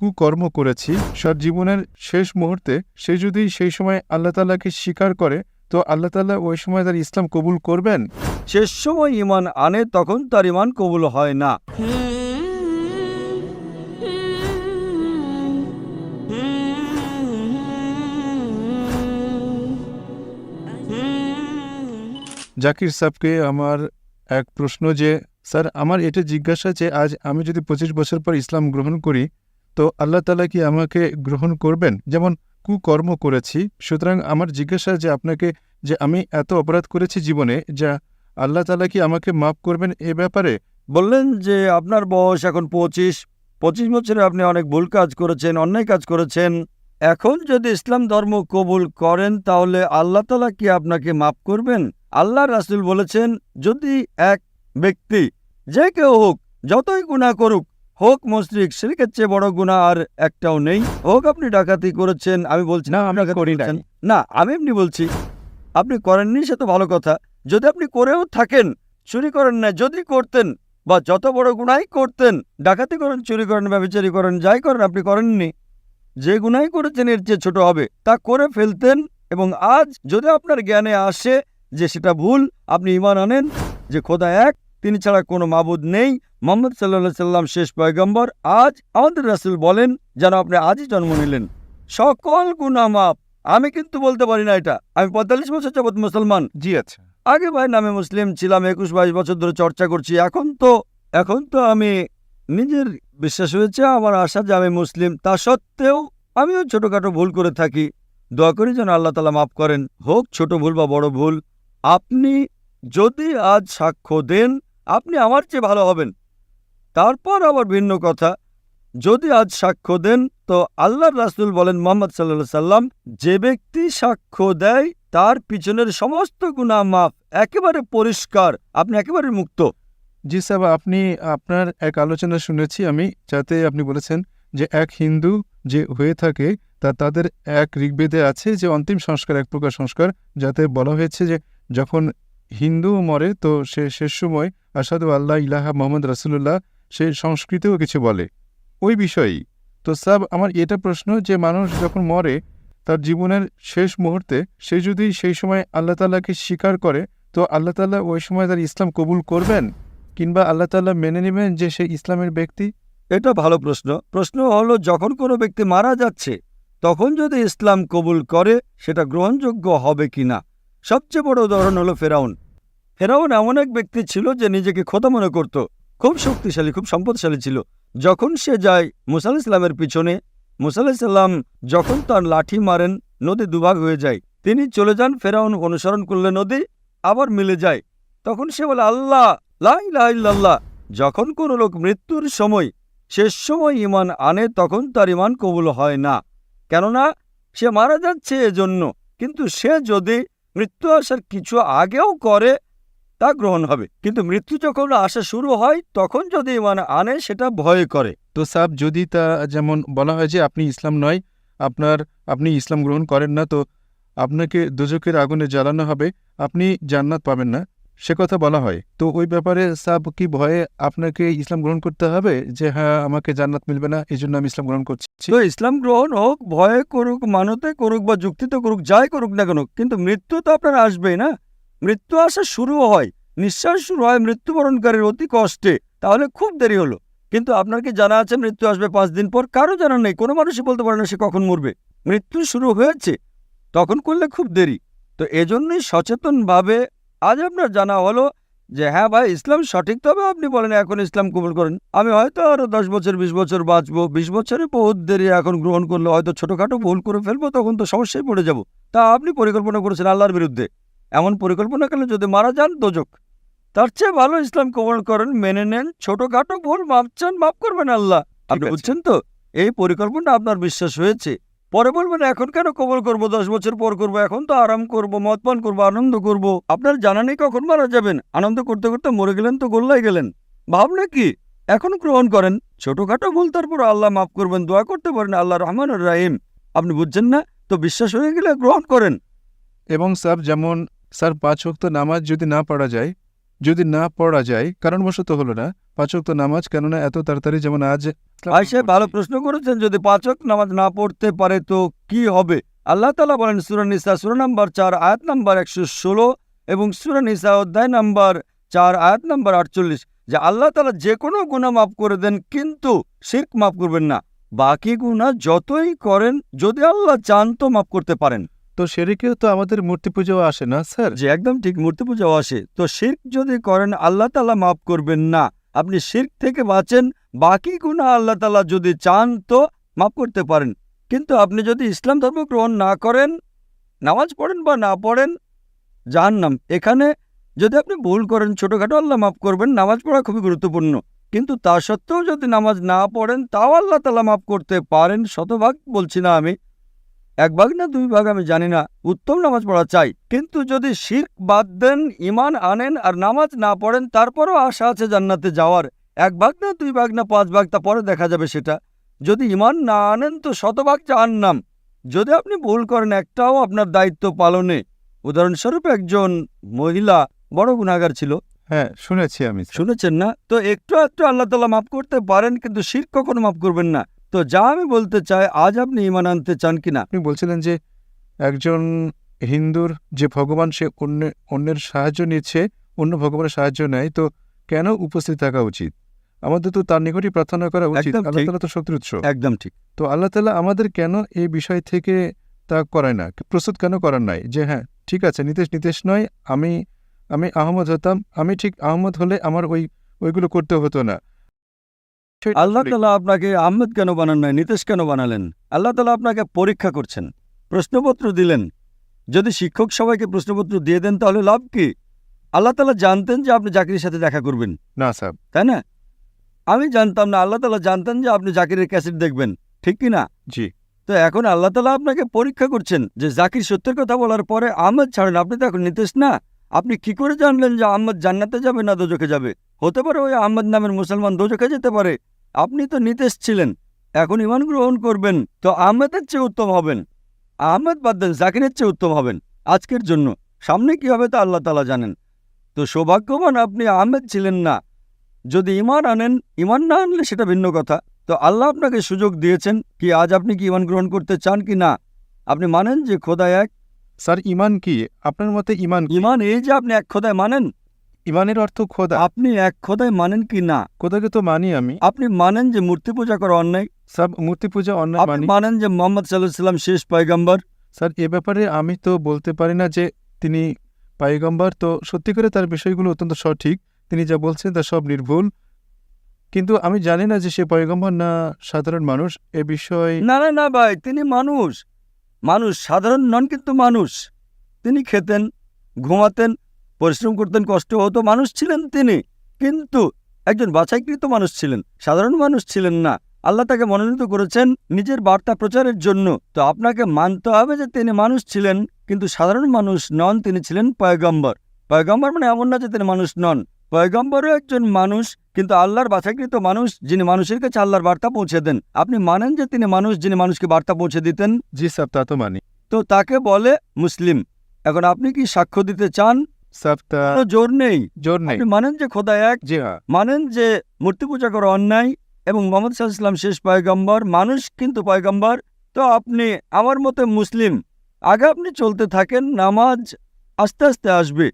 কুকর্ম করেছি সার জীবনের শেষ মুহূর্তে সে যদি সেই সময় আল্লাহ তাল্লাহকে স্বীকার করে তো আল্লাহ তাল্লাহ ওই সময় তার ইসলাম কবুল করবেন? শেষ সময় ইমান আনে তখন তার ইমান কবুল হয় না। জাকির সাহেবকে আমার এক প্রশ্ন যে স্যার আমার এটা জিজ্ঞাসা যে আজ আমি যদি পঁচিশ বছর পর ইসলাম গ্রহণ করি তো আল্লাহ তালা কি আমাকে গ্রহণ করবেন? যেমন, কুকর্ম করেছি, সুতরাং আমার জিজ্ঞাসা যে আপনাকে যে আমি এত অপরাধ করেছি জীবনে, যা আল্লাহ তালা কি আমাকে মাফ করবেন এ ব্যাপারে? বললেন যে আপনার বয়স এখন পঁচিশ। পঁচিশ বছরে আপনি অনেক ভুল কাজ করেছেন, অন্যায় কাজ করেছেন। এখন যদি ইসলাম ধর্ম কবুল করেন, তাহলে আল্লাহ তালা কি আপনাকে মাফ করবেন? আল্লাহ রাসুল বলেছেন, যদি এক ব্যক্তি, যে কেউ হোক, যতই গুণা করুক হোক মস্ত্রিক শিরকের চেয়ে বড় গুণা আর একটাও নেই। হোক আপনি ডাকাতি করেছেন আমি বলছি না, আমি ডাকাতি করি। না আমি এমনি বলছি আপনি করেননি সে তো ভালো কথা। যদি আপনি করেও থাকেন চুরি করেন না যদি করতেন বা যত বড় গুণাই করতেন ডাকাতি করেন চুরি করেন ব্যবচারি করেন যাই করেন আপনি করেননি। যে গুণাই করেছেন এর চেয়ে ছোট হবে। তা করে ফেলতেন এবং আজ যদি আপনার জ্ঞানে আসে যে সেটা ভুল আপনি ইমান আনেন যে খোদা এক তিনি ছাড়া কোনো মাবুদ নেই। মোহাম্মদ সাল্লা সাল্লাম শেষ পয়গম্বর। আজ আমাদের রাসুল বলেন যেন আপনি আজই জন্ম নিলেন। সকল গুণা মাপ আমি কিন্তু বলতে পারি না এটা। আমি পঁয়তাল্লিশ বছর যাবৎ মুসলমান। জি আচ্ছা। আগে ভাই নামে মুসলিম ছিলাম একুশ বাইশ বছর ধরে চর্চা করছি। এখন তো এখন তো আমি নিজের বিশ্বাস হয়েছে আমার আশা যে আমি মুসলিম। তা সত্ত্বেও আমিও ছোটোখাটো ভুল করে থাকি। দোয়া করি যেন আল্লাহ তালা মাফ করেন। হোক ছোট ভুল বা বড় ভুল আপনি যদি আজ সাক্ষ্য দেন আপনি আমার চেয়ে ভালো হবেন। তারপর আবার ভিন্ন কথা। যদি আজ সাক্ষ্য দেন, তো আল্লাহর রাসুল বলেন মোহাম্মদ সাল্লা সাল্লাম যে ব্যক্তি সাক্ষ্য দেয়, তার পিছনের সমস্ত গুণা মাফ একেবারে পরিষ্কার, আপনি একেবারে মুক্ত। জি সাহেব, আপনি, আপনার এক আলোচনা শুনেছি আমি, যাতে আপনি বলেছেন যে এক হিন্দু যে হয়ে থাকে, তা তাদের এক ঋগ্বেদে আছে যে অন্তিম সংস্কার, এক প্রকার সংস্কার, যাতে বলা হয়েছে যে যখন হিন্দু মরে, তো সে শেষ সময় আসাদু আল্লাহ ইলাহা মোহাম্মদ রাসুল্লাহ সে সংস্কৃতেও কিছু বলে। ওই বিষয়েই। তো সাব, আমার এটা প্রশ্ন যে মানুষ যখন মরে, তার জীবনের শেষ মুহূর্তে সে যদি সেই সময় আল্লাহ তাল্লাহকে স্বীকার করে, তো আল্লাহ তাল্লাহ ওই সময় তার ইসলাম কবুল করবেন? কিংবা আল্লাহ তাল্লাহ মেনে নেবেন যে সে ইসলামের ব্যক্তি? এটা ভালো প্রশ্ন। প্রশ্ন হলো, যখন কোনো ব্যক্তি মারা যাচ্ছে, তখন যদি ইসলাম কবুল করে, সেটা গ্রহণযোগ্য হবে কি না সবচেয়ে বড় উদাহরণ হলো ফেরাউন। ফেরাউন এমন এক ব্যক্তি ছিল যে নিজেকে খোদা মনে করত, খুব শক্তিশালী, খুব সম্পদশালী ছিল। যখন সে যায় মুসাল ইসলামের পিছনে মুসাল ইসলাম যখন তার লাঠি মারেন, নদী দুভাগ হয়ে যায়। তিনি চলে যান, ফেরাউন অনুসরণ করলে নদী আবার মিলে যায়। তখন সে বলে, আল্লাহ লাই লাইল্লাহ যখন কোনো লোক মৃত্যুর সময়, শেষ সময় ইমান আনে, তখন তার ইমান কবুল হয় না। কেননা, সে মারা যাচ্ছে এজন্য। কিন্তু সে যদি মৃত্যু আসার কিছু আগেও করে তা গ্রহণ হবে। কিন্তু মৃত্যু যখন আসা শুরু হয় তখন যদি ইমান আনে সেটা ভয় করে। তো সাব যদি তা যেমন বলা হয় যে আপনি ইসলাম নয় আপনার আপনি ইসলাম গ্রহণ করেন না তো আপনাকে দুজকের আগুনে জ্বালানো হবে আপনি জান্নাত পাবেন না সে কথা বলা হয়। তো ওই ব্যাপারে সাব কি ভয়ে আপনাকে ইসলাম গ্রহণ করতে হবে? যে হ্যাঁ আমাকে জান্নাত মিলবে না এই জন্য আমি ইসলাম গ্রহণ করছি। তো ইসলাম গ্রহণ হোক ভয়ে করুক মানতে করুক বা যুক্তিতে করুক যাই করুক না কেন কিন্তু মৃত্যু তো আপনার আসবেই না। মৃত্যু আসা শুরু হয়। নিঃশ্বাস শুরু হয় মৃত্যুবরণকারীর অতি কষ্টে। তাহলে খুব দেরি হলো। কিন্তু আপনার কি জানা আছে মৃত্যু আসবে পাঁচ দিন পর? কারও জানা নেই। কোনো মানুষই বলতে পারে না সে কখন মরবে। মৃত্যু শুরু হয়েছে। তখন করলে খুব দেরি। তো এজন্যই সচেতনভাবে আজ আপনার জানা হলো যে হ্যাঁ ভাই, ইসলাম সঠিক। তবে আপনি বলেন, এখন ইসলাম কবুল করেন। আমি হয়তো আরও দশ বছর, বিশ বছর বাঁচবো। বিশ বছরে বহুত দেরি এখন গ্রহণ করলে হয়তো ছোটখাটো ভুল করে ফেলব, তখন তো সমস্যায় পড়ে যাব। তা আপনি পরিকল্পনা করেছেন আল্লাহর বিরুদ্ধে। এমন পরিকল্পনা করলে যদি মারা যান দোজক। তার চেয়ে ভালো ইসলাম কবল করেন মেনে নেন ছোটখাটো ভুল মাপ চান মাফ করবেন আল্লাহ। আপনি। বুঝছেন তো? এই পরিকল্পনা আপনার বিশ্বাস হয়েছে। পরে বলবেন এখন কেন কবল করব? দশ বছর পর করব। এখন তো আরাম করব মদ পান করব আনন্দ করব। আপনার জানা নেই কখন মারা যাবেন। আনন্দ করতে করতে মরে গেলেন তো গোল্লাই গেলেন। ভাবনা কি? এখন গ্রহণ করেন। ছোটখাটো ভুল তারপর আল্লাহ মাফ করবেন দোয়া করতে পারেন আল্লাহ রহমান রাহিম। আপনি বুঝছেন না? তো বিশ্বাস হয়ে গেলে গ্রহণ করেন। এবং স্যার যেমন স্যার পাঁচ ওয়াক্ত নামাজ যদি না পড়া যায় যদি না পড়া যায় কারণবশত হলো না। পাঁচক তো নামাজ কেননা এত তাড়াতাড়ি যেমন আজ ভাই সাহেব ভালো প্রশ্ন করেছেন যদি পাঁচক নামাজ না পড়তে পারে তো কি হবে? আল্লাহ তালা বলেন সুরা নিসা সুরা নাম্বার চার আয়াত নাম্বার একশো ষোলো এবং সুরা নিসা অধ্যায় নাম্বার চার আয়াত নাম্বার আটচল্লিশ যে আল্লাহ তালা যে কোনো গুণা মাফ করে দেন কিন্তু শির্ক মাফ করবেন না। বাকি গুণা যতই করেন যদি আল্লাহ চান তো মাফ করতে পারেন। তো সেরেকেও তো আমাদের মূর্তি পুজোও আসে না, স্যার? যে একদম ঠিক, মূর্তি পূজাও আসে। তো শির্ক যদি করেন, আল্লাহ তালা মাফ করবেন না। আপনি শির্ক থেকে বাঁচেন, বাকি গুণা আল্লাহ তালা যদি চান তো মাফ করতে পারেন। কিন্তু আপনি যদি ইসলাম ধর্ম গ্রহণ না করেন, নামাজ পড়েন বা না পড়েন, জাহান্নাম। এখানে যদি আপনি ভুল করেন, ছোটোখাটো আল্লাহ মাফ করবেন, নামাজ পড়া খুবই গুরুত্বপূর্ণ। কিন্তু তা সত্ত্বেও যদি নামাজ না পড়েন, তাও আল্লাহ তালা মাফ করতে পারেন, শতভাগ বলছি না আমি। এক ভাগ না দুই ভাগ আমি জানি না উত্তম নামাজ পড়া চাই। কিন্তু যদি শির্ক বাদ দেন ইমান আনেন আর নামাজ না পড়েন তারপরও আশা আছে জান্নাতে যাওয়ার। এক ভাগ না দুই ভাগ না পাঁচ ভাগ তা পরে দেখা যাবে সেটা। যদি ইমান না আনেন তো শতভাগ জাহান্নাম। যদি আপনি ভুল করেন একটাও আপনার দায়িত্ব পালনে। উদাহরণস্বরূপ একজন মহিলা বড় গুণাগার ছিল। হ্যাঁ শুনেছি আমি শুনেছেন না? তো একটু একটু আল্লাহ তালা মাফ করতে পারেন কিন্তু শির কখনো মাফ করবেন না। তো যা আমি বলতে চাই আজ আপনি ইমান আনতে চান কিনা? আপনি বলছিলেন যে একজন হিন্দুর যে ভগবান সে অন্য অন্যের সাহায্য নিচ্ছে অন্য ভগবানের সাহায্য নেয় তো কেন উপস্থিত থাকা উচিত? আমাদের তো তার নিকটই প্রার্থনা করা উচিত। আল্লাহ তালা তো শক্তির উৎস। একদম ঠিক। তো আল্লাহ তালা আমাদের কেন এই বিষয় থেকে তা করায় না? প্রস্তুত কেন করার নাই? যে হ্যাঁ ঠিক আছে নিতেশ নিতেশ নয় আমি আমি আহমদ হতাম আমি ঠিক আহমদ হলে আমার ওই ওইগুলো করতে হতো না। আল্লাহ তালা আপনাকে আহমেদ কেন বানান নাই নীতিশ কেন বানালেন? আল্লাহ তালা আপনাকে পরীক্ষা করছেন প্রশ্নপত্র দিলেন। যদি শিক্ষক সবাইকে প্রশ্নপত্র দিয়ে দেন তাহলে লাভ কি? আল্লাহ তালা জানতেন যে আপনি জাকিরের সাথে দেখা করবেন। না স্যার। তাই না? আমি জানতাম না আল্লাহ তালা জানতেন যে আপনি জাকিরের ক্যাসেট দেখবেন ঠিক কি না? জি। তো এখন আল্লাহ তালা আপনাকে পরীক্ষা করছেন যে জাকির সত্যের কথা বলার পরে আহমদ ছাড়েন আপনি তো এখন নিতেশ না। আপনি কি করে জানলেন যে আহমদ জান্নাতে যাবে না দোজখে যাবে? হতে পারে ওই আহমদ নামের মুসলমান দোজখে যেতে পারে। আপনি তো নিতেশ ছিলেন। এখন ইমান গ্রহণ করবেন তো আহমেদের চেয়ে উত্তম হবেন। আহমেদ বাদ দেন জাকিরের চেয়ে উত্তম হবেন আজকের জন্য। সামনে কি হবে তা আল্লাহ তালা জানেন। তো সৌভাগ্যবান আপনি আহমেদ ছিলেন না। যদি ইমান আনেন ইমান না আনলে সেটা ভিন্ন কথা। তো আল্লাহ আপনাকে সুযোগ দিয়েছেন কি আজ আপনি কি ইমান গ্রহণ করতে চান কি না। আপনি মানেন যে খোদায় এক। স্যার ইমান কি? আপনার মতে ইমান ইমান এই যে আপনি এক খোদায় মানেন। ইমানের অর্থ খোদা। আপনি এক খোদায় মানেন কি না? খোদাকে তো মানি আমি। আপনি মানেন যে মূর্তি পূজা করা অন্যায়। সব মূর্তি পূজা অন্যায় আপনি মানেন যে মোহাম্মদ সাল্লাহ সাল্লাম শেষ পয়গাম্বর। স্যার এ ব্যাপারে আমি তো বলতে পারি না যে তিনি পাইগম্বর তো সত্যি করে তার বিষয়গুলো অত্যন্ত সঠিক। তিনি যা বলছেন তা সব নির্ভুল। কিন্তু আমি জানি না যে সে পয়গম্বর না সাধারণ মানুষ। এ বিষয়ে না না না ভাই তিনি মানুষ। মানুষ সাধারণ নন কিন্তু মানুষ। তিনি খেতেন ঘুমাতেন পরিশ্রম করতেন কষ্ট হতো মানুষ ছিলেন তিনি। কিন্তু একজন বাছাইকৃত মানুষ ছিলেন সাধারণ মানুষ ছিলেন না। আল্লাহ তাকে মনোনীত করেছেন নিজের বার্তা প্রচারের জন্য। তো আপনাকে মানতে হবে যে তিনি মানুষ ছিলেন কিন্তু সাধারণ মানুষ নন তিনি ছিলেন পয়গম্বর। পয়গম্বর মানে এমন না যে তিনি মানুষ নন। পয়গম্বরও একজন মানুষ কিন্তু আল্লাহর বাছাইকৃত মানুষ যিনি মানুষের কাছে আল্লাহর বার্তা পৌঁছে দেন। আপনি মানেন যে তিনি মানুষ যিনি মানুষকে বার্তা পৌঁছে দিতেন? জি সাব তা তো মানি। তো তাকে বলে মুসলিম। এখন আপনি কি সাক্ষ্য দিতে চান? সাব তা জোর নেই। জোর নেই। মানেন যে খোদা এক জি হ্যাঁ। মানেন যে মূর্তি পূজা করা অন্যায় এবং মোহাম্মদ সাল্লাম শেষ পয়গম্বর মানুষ কিন্তু পয়গম্বর। তো আপনি আমার মতে মুসলিম আগে আপনি চলতে থাকেন নামাজ আস্তে আস্তে আসবে।